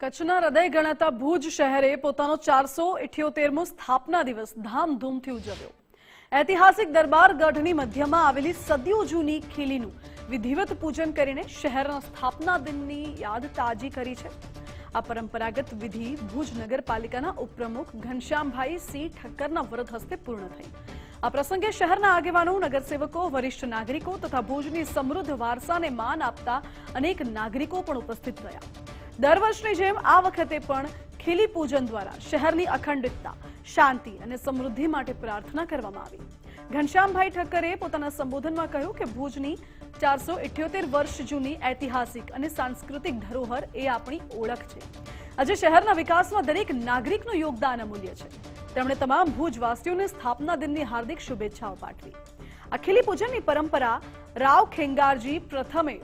કચ્છના હૃદય ગણાતા ભુજ શહેરે પોતાનો ચારસો ઇઠ્યોતેરમો સ્થાપના દિવસ ધામધૂમથી ઉજવ્યો. ઐતિહાસિક દરબાર ગઢની મધ્યમાં આવેલી સદીઓ જૂની ખીલીનું વિધિવત પૂજન કરીને શહેરના સ્થાપના દિનની યાદ તાજી કરી છે. આ પરંપરાગત વિધિ ભુજ નગરપાલિકાના ઉપપ્રમુખ ઘનશ્યામભાઈ સી ઠક્કરના વરદ હસ્તે પૂર્ણ થઈ. આ પ્રસંગે શહેરના આગેવાનો, નગરસેવકો, વરિષ્ઠ નાગરિકો તથા ભુજની સમૃદ્ધ વારસાને માન આપતા અનેક નાગરિકો પણ ઉપસ્થિત રહ્યા. દર વર્ષની જેમ આ વખતે પણ ખીલી પૂજન દ્વારા શહેરની અખંડિતતા, શાંતિ અને સમૃદ્ધિ માટે પ્રાર્થના કરવામાં આવી. ઘનશ્યામભાઈ ઠક્કરે પોતાના સંબોધનમાં કહ્યું કે ભુજની ચારસો વર્ષ જૂની ઐતિહાસિક અને સાંસ્કૃતિક ધરોહર એ આપણી ઓળખ છે. આજે શહેરના વિકાસમાં દરેક નાગરિકનું યોગદાન અમૂલ્ય છે. તેમણે તમામ ભુજવાસીઓને સ્થાપના દિનની હાર્દિક શુભેચ્છાઓ પાઠવી. આ ખીલી પૂજનની પરંપરા રાવ ખેંગારજી પ્રથમે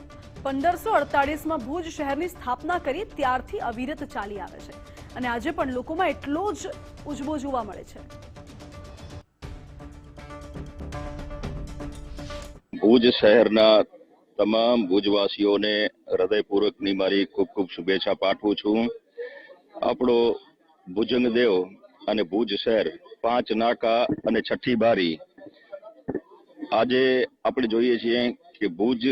પંદરસો અડતાલીસમાં ભુજ શહેરની સ્થાપના કરી ત્યારથી અવિરત ચાલી આવે છે. અને આજે પણ લોકોમાં એટલો જ ઉજવો જોવા મળે છે. ભુજ શહેરના તમામ ભુજવાસીઓને હૃદયપૂર્વકની મારી ખૂબ ખૂબ શુભેચ્છા પાઠવું છું. આપણો ભુજંગ દેવ અને ભુજ શહેર પાંચ નાકા અને છઠ્ઠી બારી. આજે આપણે જોઈએ છીએ કે ભુજ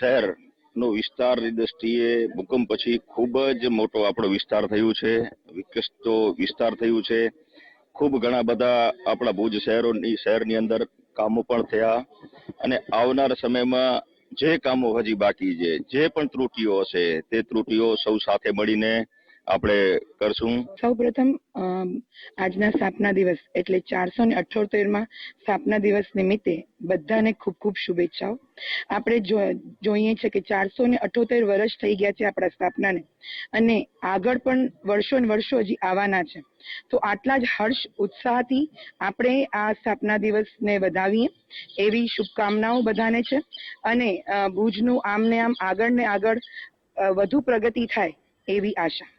શહેર નો વિસ્તારની દ્રષ્ટિએ ભૂકંપ પછી ખૂબ જ મોટો આપણો વિસ્તાર થયું છે. વિકસતો વિસ્તાર થયું છે. ખૂબ ઘણા બધા આપણા ભુજ શહેરોની, શહેરની અંદર કામો પણ થયા અને આવનાર સમયમાં જે કામો હજી બાકી છે, જે પણ ત્રુટીઓ હશે, તે ત્રુટીઓ સૌ સાથે મળીને આપણે કરશું? સૌ પ્રથમ આજના સ્થાપના દિવસ એટલે ચારસો ને અઠ્યોતેરમાં સ્થાપના દિવસ નિમિત્તે બધાને ખૂબ ખૂબ શુભેચ્છાઓ. આપણે જોઈએ છે કે ચારસો ને અઠ્યોતેર વર્ષ થઈ ગયા છે આપણા સ્થાપનાને અને આગળ પણ વર્ષો ને વર્ષો હજી આવવાના છે. તો આટલા જ હર્ષ, ઉત્સાહથી આપણે આ સ્થાપના દિવસને વધાવીએ. એવી શુભકામનાઓ બધાને છે અને ભુજનું આમને આમ આગળ ને આગળ વધુ પ્રગતિ થાય એવી આશા.